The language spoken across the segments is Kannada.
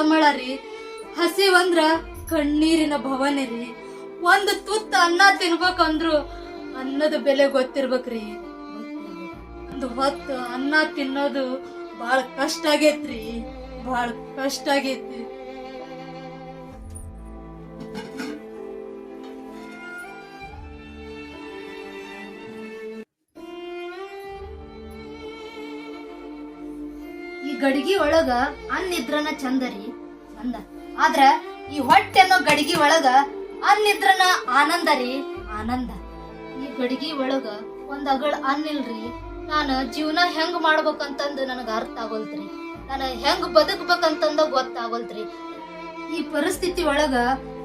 ತಳಮಳ ರೀ ಹಸಿವಂದ್ರ ಕಣ್ಣೀರಿನ ಭವನೆ ರೀ ಒಂದು ತುತ್ತ ಅನ್ನ ತಿನ್ಬೇಕಂದ್ರು ಅನ್ನದ ಬೆಲೆ ಗೊತ್ತಿರ್ಬೇಕ್ರಿ. ಒಂದು ಹೊತ್ತು ಅನ್ನ ತಿನ್ನೋದು ಬಹಳ ಕಷ್ಟ ಆಗೇತ್ರಿ. ಬಹಳ ಕಷ್ಟ ಆಗೈತಿ ಗಡಿಗೆ ಒಳಗ ಅನ್ನಿದ್ರನ ಚಂದರಿ ಚಂದ. ಆದ್ರ ಈ ಹೊಟ್ಟೆ ಅನ್ನೋ ಗಡಿಗೆ ಒಳಗ ಅನ್ನಿದ್ರನ ಆನಂದ ರೀ, ಆನಂದ. ಈ ಗಡಿಗಿ ಒಳಗ ಒಂದ್ ಅಗಳ ಅನ್ನಿಲ್ರಿ, ನಾನು ಜೀವನ ಹೆಂಗ್ ಮಾಡ್ಬೇಕಂತಂದು ನನಗ ಅರ್ಥ ಆಗೋಲ್ತ್ರಿ. ನಾನು ಹೆಂಗ್ ಬದುಕ್ಬೇಕಂತಂದ ಗೊತ್ತಾಗೋಲ್ತ್ರಿ. ಈ ಪರಿಸ್ಥಿತಿ ಒಳಗ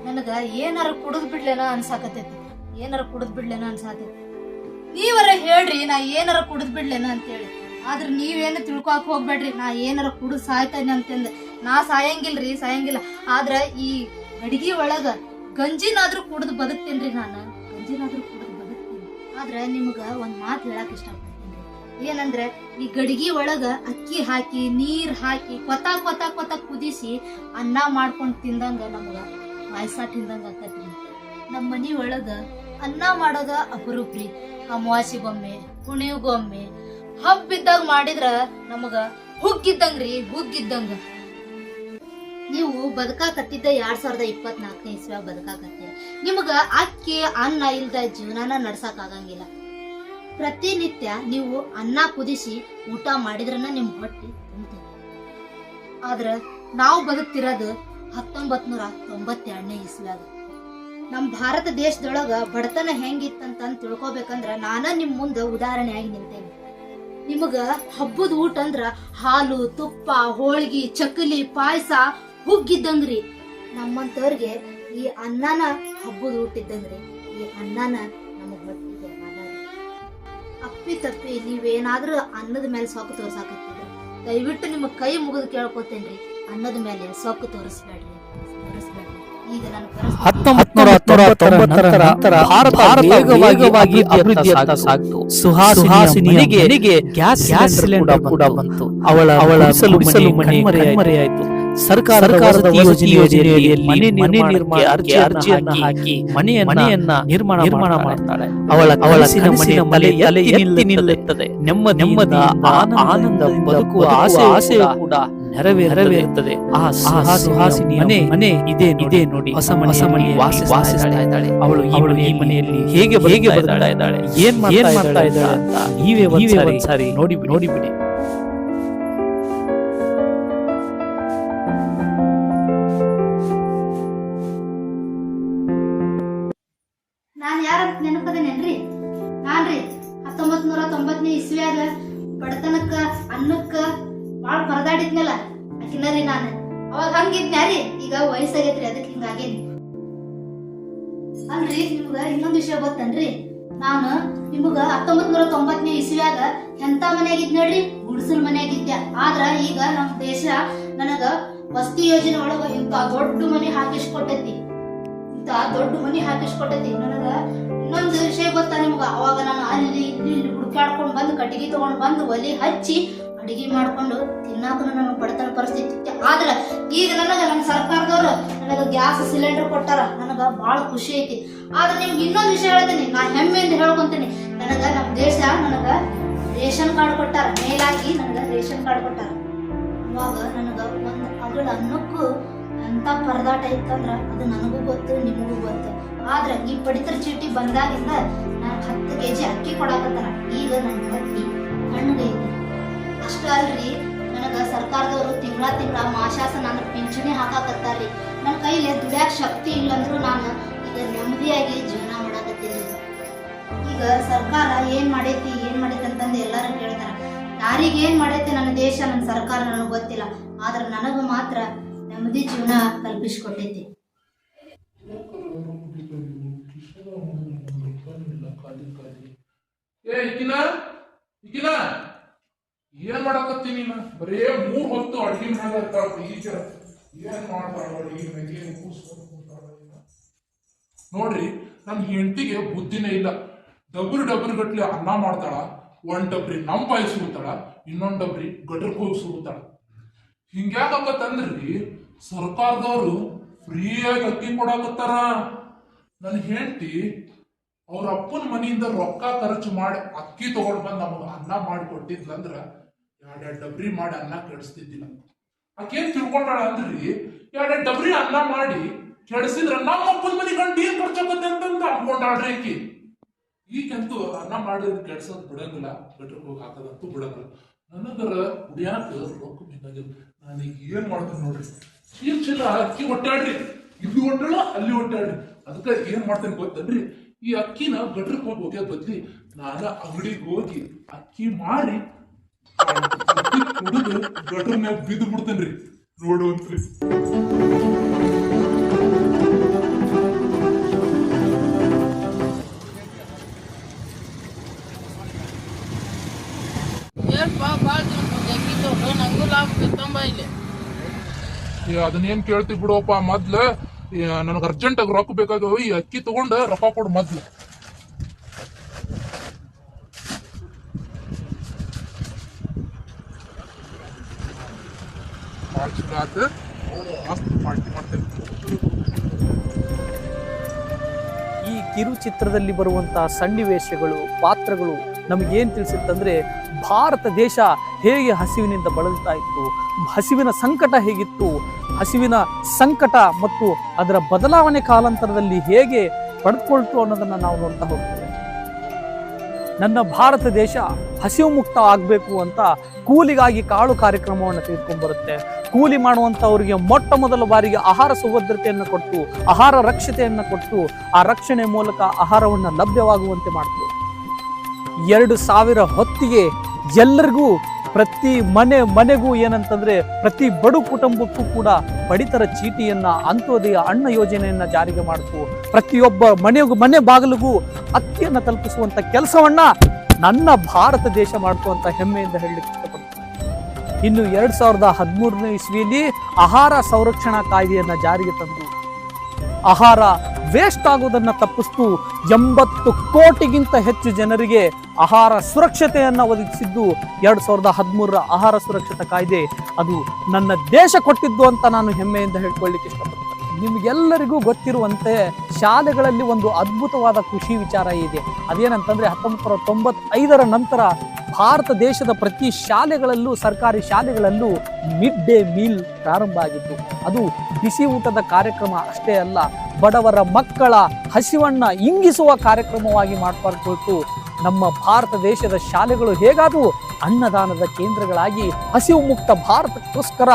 ನನಗ ಏನಾರ ಕುಡಿದ್ ಬಿಡ್ಲೇನ ಅನ್ಸಾಕತೈತಿ ಏನಾರ ಕುಡಿದ್ ಬಿಡ್ಲೇನ ಅನ್ಸಾತೈತಿ ನೀವರ ಹೇಳ್ರಿ ನಾ ಏನಾರ ಕುಡಿದ್ ಬಿಡ್ಲೇನ ಅಂತೇಳಿ. ಆದ್ರ ನೀವೇನು ತಿಳ್ಕೊಕ್ ಹೋಗ್ಬೇಡ್ರಿ. ನಾ ಏನಾರ ಕುಡು ಸಾಯ್ತೇನೆ ಅಂತಂದ್. ನಾ ಸಾಯಂಗಿಲ್ರಿ, ಸಾಯಂಗಿಲ್ಲ. ಆದ್ರೆ ಈ ಅಡಿಗೆ ಒಳಗ ಗಂಜಿನಾದ್ರೂ ಕುಡಿದು ಬದುಕ್ತೇನ್ರಿ ನಾನು. ಗಂಜಿನಾದ್ರೂ ಕುಡಿದು ಬದುಕ್ತೀನಿ. ಆದ್ರೆ ನಿಮ್ಗ ಒಂದ್ ಮಾತು ಹೇಳಕ್ ಇಷ್ಟಪಡ್ತೀನಿ. ಏನಂದ್ರೆ, ಈ ಗಡಿಗೆ ಒಳಗ ಅಕ್ಕಿ ಹಾಕಿ, ನೀರ್ ಹಾಕಿ, ಕೊತ ಕೊತ ಕೊತ ಕುದಿಸಿ ಅನ್ನ ಮಾಡ್ಕೊಂಡು ತಿಂದಂಗ ನಮ್ಗ ಪಾಯಸ ತಿಂದಂಗ ಆಕತ್ರಿ. ನಮ್ಮ ಮನಿ ಒಳಗ ಅನ್ನ ಮಾಡೋದ ಅಪರೂಪ್ರಿ ಅಮಾವಾಸಿಗೊಮ್ಮೆ ಹುಣಿಗೊಮ್ಮೆ ಹಬ್ಬಿದ್ದಾಗ ಮಾಡಿದ್ರ ನಮಗ ಹುಗ್ಗಿದ್ದಂಗ್ರಿ ಹುಗ್ಗಿದ್ದಂಗ ನೀವು ಬದುಕಾಕತ್ತಿದ್ದ ಎರಡ್ ಸಾವಿರದ ಇಪ್ಪತ್ನಾಲ್ಕನೇ ಇಸ್ವ್ಯಾಗ ಬದುಕಾಕತ್ತೀರ ನಿಮಗ ಅಕ್ಕಿ, ಅನ್ನ ಇಲ್ದ ಜೀವನಾನ ನಡ್ಸಕ್ ಆಗಂಗಿಲ್ಲ. ಪ್ರತಿನಿತ್ಯ ನೀವು ಅನ್ನ ಕುದಿಸಿ ಊಟ ಮಾಡಿದ್ರನ್ನ ನಿಮ್ ಹೊಟ್ಟೆ ತುಂಬ ಆದ್ರ ನಾವು ಬದುಕ್ತಿರೋದು ಹತ್ತೊಂಬತ್ ನೂರ ತೊಂಬತ್ತೆರಡನೇ ಇಸ್ವ್ಯಾಗ. ನಮ್ ಭಾರತ ದೇಶದೊಳಗ ಬಡತನ ಹೆಂಗಿತ್ತಂತ ತಿಳ್ಕೊಬೇಕಂದ್ರ ನಾನ ನಿಮ್ ಮುಂದೆ ಉದಾಹರಣೆಯಾಗಿ ನಿಂತೇನೆ ನಿಮಗ ಹಬ್ಬದ ಊಟ ಅಂದ್ರ ಹಾಲು, ತುಪ್ಪ, ಹೋಳ್ಗಿ ಚಕ್ಕಲಿ ಪಾಯಸ ಹುಗ್ಗಿದ್ದಂಗ್ರಿ. ನಮ್ಮಂತವ್ರಿಗೆ ಈ ಅನ್ನನ ಹಬ್ಬದ ಊಟ ಇದ್ದಂಗ್ರಿ. ಈ ಅನ್ನನ ನಮಗ್ ಅಪ್ಪಿ ತಪ್ಪಿ ನೀವೇನಾದ್ರೂ ಅನ್ನದ ಮೇಲೆ ಸೊಕ್ಕು ತೋರ್ಸಾಕತ್ತಿದ್ರ, ದಯವಿಟ್ಟು ನಿಮ್ಮ ಕೈ ಮುಗಿದು ಕೇಳ್ಕೊತೇನ್ರಿ. ಅನ್ನದ ಮೇಲೆ ಸೊಕ್ಕು ತೋರಿಸ್ಬೇಡ್ರಿ. ಗ್ಯಾಸ್ ಸಿಲಿಂಡರ್ ಕೂಡ ಬಂತು. ಅವಳ ಅವಳ ಕಣ್ಮರೆಯಾಯಿತು. ಸರ್ಕಾರದ ಯೋಜನೆಯಲ್ಲಿ ಮನೆ ನಿರ್ಮಾಣ ನಿರ್ಮಾಣಕ್ಕೆ ಅರ್ಜಿಯನ್ನ ಹಾಕಿ ಮನೆಯನ್ನ ನಿರ್ಮಾಣ ನಿರ್ಮಾಣ ಮಾಡ್ತಾಳೆ ಅವಳ ಅವಳ ಮನೆಯ ಮನೆ ತಲೆ ಎತ್ತಿ ನಿಲ್ಲುತ್ತದೆ. ನೆಮ್ಮದಿ ನೆಮ್ಮದಿ ಆನಂದ ಬದುಕುವ ಆಸೆ ಆಸೆ ಕೂಡ ನೆರವೇರುತ್ತದೆ. ಆ ಸುಹಾಸಿನಿ ಮನೆ ಮನೆ ಇದೇ ಇದೇ ನೋಡಿ. ಹೊಸ ಮನೆ ವಾಸಿಸ್ತಾ ಇದ್ದಾಳೆ. ಅವಳು ಅವಳು ಈ ಮನೆಯಲ್ಲಿ ಹೇಗೆ ಹೇಗೆ ಬದಲಾಯಿದ್ದಾಳೆ ಇದ್ದಾಳೆ? ಏನ್ ಏನ್ ಮಾಡ್ತಾ ಇದ್ದಾಳೆ? ಅಂತ ನೀವೇ ನೀವೇ ಒಂದ್ಸಾರಿ ನೋಡಿ ನೋಡಿಬಿಡಿ. ಬಾಳ್ ಅಕಿನರಿ ನಾನು. ಅವಾಗ ಹಂಗಿದ್ನ್ಯಾರಿ ಈಗ ವಯಸ್ಸಾಗೈತ್ರಿ, ಅದಕ್ಕೆ ಹಿಂಗಾಗೇನಿ? ಅಲ್ರಿ, ನಿಮ್ಗ ಇನ್ನೊಂದ್ ವಿಷಯ ಗೊತ್ತನ್ರಿ? ನಾನು ನಿಮಗ ಹತ್ತೊಂಬತ್ ನೂರ ತೊಂಬತ್ತನೇ ಇಸ್ವಿಯಾಗ ಎಂತ ಮನೆಯಾಗಿದ್ ನೋಡ್ರಿ? ಗುಡ್ಸಲ್ ಮನೆಯಾಗಿದ್ದ. ಆದ್ರ ಈಗ ನಮ್ ದೇಶ ನನಗ ವಸತಿ ಯೋಜನೆ ಒಳಗ ಇಂತ ದೊಡ್ಡ ಮನೆ ಹಾಕಿಸ್ಕೊಟ್ಟೈತಿ. ಇಂತ ದೊಡ್ಡ ಮನಿ ಹಾಕಿಸ್ಕೊಟ್ಟೈತಿ. ನನಗ ಇನ್ನೊಂದು ವಿಷಯ ಗೊತ್ತಾ ನಿಮ್ಗ? ಅವಾಗ ನಾನು ಅಲ್ಲಿ ಇಲ್ಲಿ ಹುಡುಕಾಡ್ಕೊಂಡ್ ಬಂದು ಕಟ್ಟಿಗೆ ತಗೊಂಡ್ ಬಂದು ಒಲಿ ಹಚ್ಚಿ ಅಡಿಗೆ ಮಾಡ್ಕೊಂಡು ತಿನ್ನಾಕ ನನ್ನ ಬಡತನ ಪರಿಸ್ಥಿತಿ ಆದ್ರೆ ಈಗ ನನಗೆ ನನ್ನ ಸರ್ಕಾರದವರು ನನಗೆ ಗ್ಯಾಸ್ ಸಿಲಿಂಡರ್ ಕೊಟ್ಟಾರ. ನನಗೆ ಬಹಳ ಖುಷಿ ಐತಿ. ಆದ್ರೆ ನಿಮ್ಗೆ ಇನ್ನೊಂದು ವಿಷಯ ಹೇಳ್ತೀನಿ. ನಾ ಹೆಮ್ಮೆಯಿಂದ ಹೇಳ್ಕೊಂತೀನಿ. ನನಗೆ ನಮ್ಮ ದೇಶ ನನಗೆ ರೇಷನ್ ಕಾರ್ಡ್ ಕೊಟ್ಟಾರ. ಮೇಲಾಗಿ ನನಗೆ ರೇಷನ್ ಕಾರ್ಡ್ ಕೊಟ್ಟಾರ. ಅವಾಗ ನನಗೆ ಒಂದು ಅಗಳ ಅನ್ನಕ್ಕೂ ಎಂತ ಪರದಾಟ ಇತ್ತಂದ್ರ ಅದು ನನಗೂ ಗೊತ್ತು, ನಿಮಗೂ ಗೊತ್ತು. ಆದ್ರೆ ಈ ಪಡಿತರ ಚೀಟಿ ಬಂದಾಗಿಂದ ನಾನು ಹತ್ತು ಕೆಜಿ ಅಕ್ಕಿ ಕೊಡಾಕತ್ತಾರ ಈಗ ನನ್ನ ಅಕ್ಕಿ ಕಣ್ಣಗೈತಿ ಅಷ್ಟ ಅಲ್ರಿ. ನನಗ ಸರ್ಕಾರದವರು ತಿಂಗಳ ತಿಂಗಳ ಮಾಶಾಸ ನನ್ನ ಪಿಂಚಣಿ ಹಾಕಾಕತ್ತಾರ್ರಿ. ನನ್ನ ಕೈಲಿ ದುಡ್ಯಾಕ ಶಕ್ತಿ ಇಲ್ಲಂದ್ರೂ ನಾನು ಈಗ ನೆಮ್ಮದಿಯಾಗಿ ಜೀವನ ಮಾಡಾಕತ್ತೀನಿ. ಈಗ ಸರ್ಕಾರ ಏನ್ ಮಾಡೈತಿ ಏನ್ ಮಾಡೈತಿ ಅಂತಂದು ಎಲ್ಲಾರು ಕೇಳ್ತಾರ. ಯಾರಿಗೆ ಏನ್ ಮಾಡೈತಿ ನನ್ನ ದೇಶ ನನ್ನ ಸರ್ಕಾರ ನನಗೆ ಗೊತ್ತಿಲ್ಲ. ಆದ್ರೆ ನನಗ ಮಾತ್ರ ನೆಮ್ಮದಿ ಜೀವನ ಕಲ್ಪಿಸ್ಕೊಟ್ಟೈತಿ. ಏ, ಇಕ್ಕಿನ? ಇಕ್ಕಿನ? ಏನ್ ಮಾಡಕತ್ತಿ ನೀನು? ಬರೇ ಮೂರ್ ಹೊತ್ತು ಅಡ್ಗೆ ಮ್ಯಾಗ ಇರ್ತಾಳ ಈಜ ಏನ್ ಮಾಡ್ತಾಳ? ನೋಡ್ರಿ, ನನ್ ಹೆಂಡತಿಗೆ ಬುದ್ಧಿನೇ ಇಲ್ಲ. ಡಬ್ರು ಡಬ್ರು ಗಟ್ಲೆ ಅನ್ನ ಮಾಡ್ತಾಳ, ಒಂದ್ ಡಬ್ರಿ ನಮ್ ಬಾಯಿ ಸುಡ್ತಾಳ, ಇನ್ನೊಂದ್ ಡಬ್ರಿ ಗಟ್ರ ಹೋಗಿ ಸುಡ್ತಾಳ. ಹಿಂಗ್ಯಾಕತ್ತಂದ್ರಿ, ಸರ್ಕಾರದವರು ಫ್ರೀಯಾಗಿ ಅಕ್ಕಿ ಕೊಡಾಕತ್ತಾರ. ನನ್ನ ಹೆಂಡತಿ ಅವ್ರ ಅಪ್ಪನ ಮನೆಯಿಂದ ರೊಕ್ಕ ಖರ್ಚು ಮಾಡಿ ಅಕ್ಕಿ ತಗೊಂಡ್ ಬಂದು ನಮಗ ಅನ್ನ ಮಾಡಿ ಕೊಟ್ಟಿದ್ಲಂದ್ರ ಎರಡೆರಡು ಡಬ್ರಿ ಮಾಡಿ ಅನ್ನ ಕೆಡಿಸ್ತಿದ್ದಿಲ್ಲ. ಆಕೇನ್ ತಿಳ್ಕೊಂಡಾಳ ಅಂದ್ರಿ ಎರಡೆರಡು ಡಬ್ರಿ ಅನ್ನ ಮಾಡಿ ಕೆಡಿಸಿದ್ರ ನಮ್ಮ ಅಪ್ಪನ ಮನೆ ಗಂಡ ಏನ್ ಖರ್ಚಾಗತ್ತೆ ಅಂತಂದ ಅನ್ಕೊಂಡಾಳ್ರಿ ಆಕಿ ಈಗಂತೂ ಅನ್ನ ಮಾಡಿ ಕೆಡ್ಸೋದ್ ಬಿಡಂಗಿಲ್ಲ ಬೆಟ್ರ ಹೋಗಿ ಹಾಕೋದಂತೂ ಬಿಡಂಗಿಲ್ಲ. ನನಗರ ಕುಡಿಯಾಕ ರೊಕ್ಕ ಬೇಕಾಗಿಲ್ಲ. ನಾನೀಗ ಏನ್ ಮಾಡ್ತೀನಿ ನೋಡ್ರಿ. ಚೀಲ ಚೀಲ ಅಕ್ಕಿ ಒಟ್ಟಾಡ್ರಿ ಇಲ್ಲಿ ಒಟ್ಟಾಳ ಅಲ್ಲಿ ಒಟ್ಟಾಡ್ರಿ ಅದಕ್ಕೆ ಏನ್ ಮಾಡ್ತೇನೆ ಗೊತ್ತನ್ರಿ? ಈ ಅಕ್ಕಿನ ಗಟ್ರಕ್ಕೆ ಹೋಗಿ ಹೋಗ್ಯೋದ್ ಬದ್ಲಿ ನಾನ ಅಂಗಡಿಗೆ ಹೋಗಿ ಅಕ್ಕಿ ಮಾರಿ ಕುಡಿದು ಗಟ್ರನ್ಯಾಗ ಬಿದ್ದು ಬಿಡ್ತೇನ್ರಿ ನೋಡುವಂತ್ರಿ ಅದನ್ನೇನ್ ಕೇಳ್ತಿ ಬಿಡೋಪ್ಪ, ಮೊದ್ಲ ನನಗೆ ಅರ್ಜೆಂಟ್ ಆಗಿ ರೊಕ್ಕ ಬೇಕಾಗವ ಈ ಅಕ್ಕಿ ತಗೊಂಡ ರೊಕ್ಕ ಕೊಡು ಮೊದ್ಲು. ಚಲೋ ಮಸ್ತ್ ಪಾರ್ಟಿ ಈ ಕಿರುಚಿತ್ರದಲ್ಲಿ ಬರುವಂತಹ ಸನ್ನಿವೇಶಗಳು, ಪಾತ್ರಗಳು ನಮಗೇನ್ ತಿಳಿಸುತ್ತಂದ್ರೆ ಭಾರತ ದೇಶ ಹೇಗೆ ಹಸಿವಿನಿಂದ ಬಳಲ್ತಾ ಇತ್ತು, ಹಸಿವಿನ ಸಂಕಟ ಹೇಗಿತ್ತು, ಹಸಿವಿನ ಸಂಕಟ ಮತ್ತು ಅದರ ಬದಲಾವಣೆ ಕಾಲಾಂತರದಲ್ಲಿ ಹೇಗೆ ಪಡ್ಕೊಳ್ತು ಅನ್ನೋದನ್ನ ನಾವು ನೋಡ್ತಾ ಹೋಗ್ತೇವೆ. ನನ್ನ ಭಾರತ ದೇಶ ಹಸಿವು ಮುಕ್ತ ಆಗಬೇಕು ಅಂತ ಕೂಲಿಗಾಗಿ ಕಾಳು ಕಾರ್ಯಕ್ರಮವನ್ನು ತೆಗೆದುಕೊಂಡು ಬರುತ್ತೆ. ಕೂಲಿ ಮಾಡುವಂತವರಿಗೆ ಮೊಟ್ಟ ಮೊದಲ ಬಾರಿಗೆ ಆಹಾರ ಸುಭದ್ರತೆಯನ್ನು ಕೊಟ್ಟು, ಆಹಾರ ರಕ್ಷತೆಯನ್ನು ಕೊಟ್ಟು, ಆ ರಕ್ಷಣೆ ಮೂಲಕ ಆಹಾರವನ್ನು ಲಭ್ಯವಾಗುವಂತೆ ಮಾಡ್ತು ಎರಡು ಸಾವಿರ ಹೊತ್ತಿಗೆ ಎಲ್ಲರಿಗೂ, ಪ್ರತಿ ಮನೆ ಮನೆಗೂ ಏನಂತಂದ್ರೆ, ಪ್ರತಿ ಬಡು ಕುಟುಂಬಕ್ಕೂ ಕೂಡ ಪಡಿತರ ಚೀಟಿಯನ್ನ, ಅಂತ್ಯೋದಯ ಅನ್ನ ಯೋಜನೆಯನ್ನ ಜಾರಿಗೆ ಮಾಡಿತು. ಪ್ರತಿಯೊಬ್ಬ ಮನೆಗೂ, ಮನೆ ಬಾಗಿಲಿಗೂ ಅಕ್ಕಿಯನ್ನು ತಲುಪಿಸುವಂತ ಕೆಲಸವನ್ನ ನನ್ನ ಭಾರತ ದೇಶ ಮಾಡ್ತು ಅಂತ ಹೆಮ್ಮೆಯಿಂದ ಹೇಳಲಿಕ್ಕೆ ಇನ್ನು ಎರಡ್ ಸಾವಿರದ ಹದಿಮೂರನೇ ಇಸ್ವಿಯಲ್ಲಿ ಆಹಾರ ಸಂರಕ್ಷಣಾ ಕಾಯ್ದೆಯನ್ನ ಜಾರಿಗೆ ತಂದು ಆಹಾರ ವೇಸ್ಟ್ ಆಗುವುದನ್ನು ತಪ್ಪಿಸ್ತು ಎಂಬತ್ತು ಕೋಟಿಗಿಂತ ಹೆಚ್ಚು ಜನರಿಗೆ ಆಹಾರ ಸುರಕ್ಷತೆಯನ್ನು ಒದಗಿಸಿದ್ದು ಎರಡು ಸಾವಿರದ ಹದಿಮೂರರ ಆಹಾರ ಸುರಕ್ಷತಾ ಕಾಯ್ದೆ. ಅದು ನನ್ನ ದೇಶ ಕೊಟ್ಟಿದ್ದು ಅಂತ ನಾನು ಹೆಮ್ಮೆಯಿಂದ ಹೇಳ್ಕೊಳ್ಳಿಕ್ಕೆ ಇಷ್ಟಪಡ್ತೇನೆ. ನಿಮಗೆಲ್ಲರಿಗೂ ಗೊತ್ತಿರುವಂತೆ ಶಾಲೆಗಳಲ್ಲಿ ಒಂದು ಅದ್ಭುತವಾದ ಖುಷಿ ವಿಚಾರ ಇದೆ. ಅದೇನಂತಂದ್ರೆ ಹತ್ತೊಂಬತ್ತು ತೊಂಬತ್ತೈದರ ನಂತರ ಭಾರತ ದೇಶದ ಪ್ರತಿ ಶಾಲೆಗಳಲ್ಲೂ, ಸರ್ಕಾರಿ ಶಾಲೆಗಳಲ್ಲೂ ಮಿಡ್ ಡೇ ಮೀಲ್ ಪ್ರಾರಂಭ ಆಗಿತ್ತು. ಅದು ಬಿಸಿ ಊಟದ ಕಾರ್ಯಕ್ರಮ ಅಷ್ಟೇ ಅಲ್ಲ, ಬಡವರ ಮಕ್ಕಳ ಹಸಿವನ್ನ ಇಂಗಿಸುವ ಕಾರ್ಯಕ್ರಮವಾಗಿ ಮಾರ್ಪಡ್ಕೊಳ್ತು ನಮ್ಮ ಭಾರತ ದೇಶದ ಶಾಲೆಗಳು ಹೇಗಾದವು ಅನ್ನದಾನದ ಕೇಂದ್ರಗಳಾಗಿ ಹಸಿವು ಮುಕ್ತ ಭಾರತಕ್ಕೋಸ್ಕರ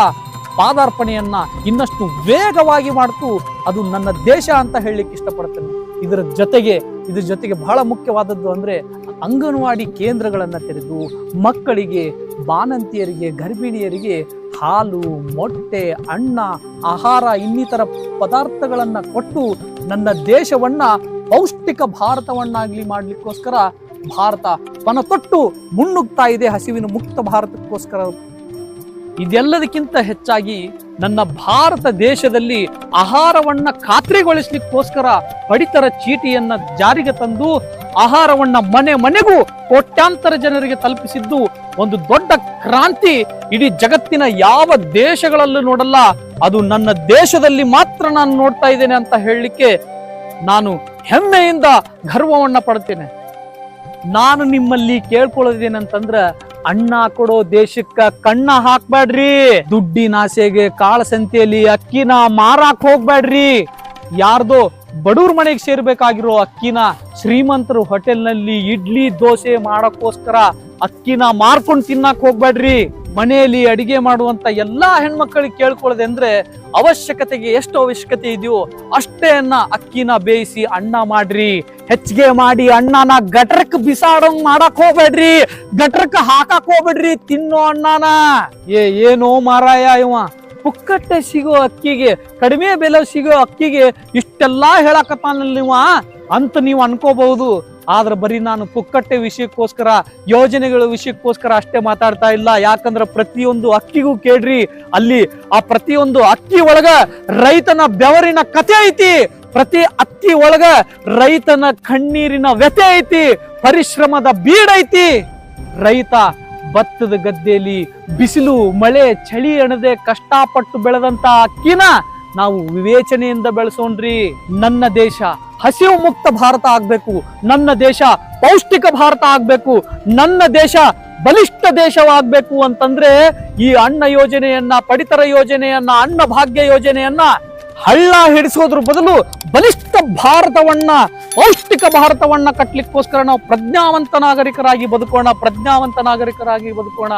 ಪಾದಾರ್ಪಣೆಯನ್ನ ಇನ್ನಷ್ಟು ವೇಗವಾಗಿ ಮಾಡ್ತು. ಅದು ನನ್ನ ದೇಶ ಅಂತ ಹೇಳಲಿಕ್ಕೆ ಇಷ್ಟಪಡ್ತೇನೆ. ಇದರ ಜೊತೆಗೆ, ಇದ್ರ ಜೊತೆಗೆ ಬಹಳ ಮುಖ್ಯವಾದದ್ದು ಅಂದ್ರೆ ಅಂಗನವಾಡಿ ಕೇಂದ್ರಗಳನ್ನು ತೆರೆದು ಮಕ್ಕಳಿಗೆ, ಬಾಣಂತಿಯರಿಗೆ, ಗರ್ಭಿಣಿಯರಿಗೆ ಹಾಲು, ಮೊಟ್ಟೆ, ಅನ್ನ, ಆಹಾರ ಇನ್ನಿತರ ಪದಾರ್ಥಗಳನ್ನು ಕೊಟ್ಟು ನನ್ನ ದೇಶವನ್ನು ಪೌಷ್ಟಿಕ ಭಾರತವನ್ನಾಗಲಿ ಮಾಡಲಿಕ್ಕೋಸ್ಕರ ಭಾರತ ಪಣತೊಟ್ಟು ಮುನ್ನುಗ್ತಾ ಇದೆ ಹಸಿವಿನ ಮುಕ್ತ ಭಾರತಕ್ಕೋಸ್ಕರ. ಇದೆಲ್ಲದಕ್ಕಿಂತ ಹೆಚ್ಚಾಗಿ ನನ್ನ ಭಾರತ ದೇಶದಲ್ಲಿ ಆಹಾರವನ್ನ ಖಾತ್ರಿಗೊಳಿಸಲಿಕ್ಕೋಸ್ಕರ ಪಡಿತರ ಚೀಟಿಯನ್ನ ಜಾರಿಗೆ ತಂದು ಆಹಾರವನ್ನ ಮನೆ ಮನೆಗೂ ಕೋಟ್ಯಾಂತರ ಜನರಿಗೆ ತಲುಪಿಸಿದ್ದು ಒಂದು ದೊಡ್ಡ ಕ್ರಾಂತಿ. ಇಡೀ ಜಗತ್ತಿನ ಯಾವ ದೇಶಗಳಲ್ಲೂ ನೋಡಲ್ಲ, ಅದು ನನ್ನ ದೇಶದಲ್ಲಿ ಮಾತ್ರ ನಾನು ನೋಡ್ತಾ ಇದ್ದೇನೆ ಅಂತ ಹೇಳಲಿಕ್ಕೆ ನಾನು ಹೆಮ್ಮೆಯಿಂದ ಗರ್ವವನ್ನ ಪಡ್ತೇನೆ. ನಾನು ನಿಮ್ಮಲ್ಲಿ ಕೇಳ್ಕೊಳ್ಳೋದೇನಂತಂದ್ರೆ ಅಣ್ಣ ಕೊಡೋ ದೇಶಕ್ಕ ಕಣ್ಣ ಹಾಕ್ಬೇಡ್ರಿ ದುಡ್ಡಿನ ಆಸೆಗೆ ಕಾಳ ಅಕ್ಕಿನ ಮಾರಾಕ್ ಹೋಗ್ಬೇಡ್ರಿ ಯಾರ್ದೋ ಬಡವ್ರ ಮನೆಗೆ ಸೇರ್ಬೇಕಾಗಿರೋ ಅಕ್ಕಿನ ಶ್ರೀಮಂತರು ಹೋಟೆಲ್ನಲ್ಲಿ ಇಡ್ಲಿ, ದೋಸೆ ಮಾಡಕ್ಕೋಸ್ಕರ ಅಕ್ಕಿನ ಮಾರ್ಕೊಂಡು ತಿನ್ನಕ್ ಹೋಗ್ಬೇಡ್ರಿ. ಮನೆಯಲ್ಲಿ ಅಡಿಗೆ ಮಾಡುವಂತ ಎಲ್ಲಾ ಹೆಣ್ಮಕ್ಳಿಗೆ ಕೇಳ್ಕೊಳ್ಳೋದೆ ಅಂದ್ರೆ ಅವಶ್ಯಕತೆಗೆ ಎಷ್ಟು ಅವಶ್ಯಕತೆ ಇದೆಯೋ ಅಷ್ಟೇ ಅನ್ನ ಅಕ್ಕಿನ ಬೇಯಿಸಿ ಅಣ್ಣ ಮಾಡ್ರಿ. ಹೆಚ್ಚಿಗೆ ಮಾಡಿ ಅಣ್ಣನ ಗಟ್ರಕ್ ಬಿಸಾಡಂಗ್ ಮಾಡಕ್ ಹೋಗ್ಬೇಡ್ರಿ. ಗಟ್ರಕ್ ಹಾಕಕ್ ಹೋಗ್ಬೇಡ್ರಿ ತಿನ್ನೋ ಅಣ್ಣನ. ಏ, ಏನೋ ಮಾರಾಯ ಇವ. ಪುಕ್ಕಟ್ಟೆ ಸಿಗೋ ಅಕ್ಕಿಗೆ, ಕಡಿಮೆ ಬೆಲೆ ಸಿಗೋ ಅಕ್ಕಿಗೆ ಇಷ್ಟೆಲ್ಲಾ ಹೇಳಕತ್ತಾನಲ್ಲ ನೀವ? ಅಂತ ನೀವು ಅನ್ಕೋಬಹುದು. ಆದ್ರೆ ಬರೀ ನಾನು ಪುಕ್ಕಟ್ಟೆ ವಿಷಯಕ್ಕೋಸ್ಕರ, ಯೋಜನೆಗಳ ವಿಷಯಕ್ಕೋಸ್ಕರ ಅಷ್ಟೇ ಮಾತಾಡ್ತಾ ಇಲ್ಲ. ಯಾಕಂದ್ರೆ ಪ್ರತಿಯೊಂದು ಅಕ್ಕಿಗೂ ಕೇಳ್ರಿ, ಅಲ್ಲಿ ಆ ಪ್ರತಿಯೊಂದು ಅಕ್ಕಿ ಒಳಗ ರೈತನ ಬೆವರಿನ ಕತೆ ಐತಿ. ಪ್ರತಿ ಅಕ್ಕಿ ಒಳಗ ರೈತನ ಕಣ್ಣೀರಿನ ವ್ಯಥೆ ಐತಿ. ಪರಿಶ್ರಮದ ಬೀಡೈತಿ ರೈತ ಭತ್ತದ ಗದ್ದೆಯಲ್ಲಿ ಬಿಸಿಲು, ಮಳೆ, ಚಳಿ ಅಣದೆ ಕಷ್ಟಪಟ್ಟು ಬೆಳೆದಂತ ಅಕ್ಕಿನ ನಾವು ವಿವೇಚನೆಯಿಂದ ಬೆಳೆಸೋಣ್ರಿ. ನನ್ನ ದೇಶ ಹಸಿವು ಮುಕ್ತ ಭಾರತ ಆಗ್ಬೇಕು. ನನ್ನ ದೇಶ ಪೌಷ್ಟಿಕ ಭಾರತ ಆಗ್ಬೇಕು. ನನ್ನ ದೇಶ ಬಲಿಷ್ಠ ದೇಶವಾಗಬೇಕು ಅಂತಂದ್ರೆ ಈ ಅನ್ನ ಯೋಜನೆಯನ್ನ, ಪಡಿತರ ಯೋಜನೆಯನ್ನ, ಅನ್ನ ಭಾಗ್ಯ ಯೋಜನೆಯನ್ನ ಹಳ್ಳ ಹಿಡಿಸೋದ್ರ ಬದಲು ಬಲಿಷ್ಠ ಭಾರತವನ್ನ ಪೌಷ್ಟಿಕ ಭಾರತವನ್ನ ಕಟ್ಟಲಿಕ್ಕೋಸ್ಕರ ನಾವು ಪ್ರಜ್ಞಾವಂತ ನಾಗರಿಕರಾಗಿ ಬದುಕೋಣ ಪ್ರಜ್ಞಾವಂತ ನಾಗರಿಕರಾಗಿ ಬದುಕೋಣ.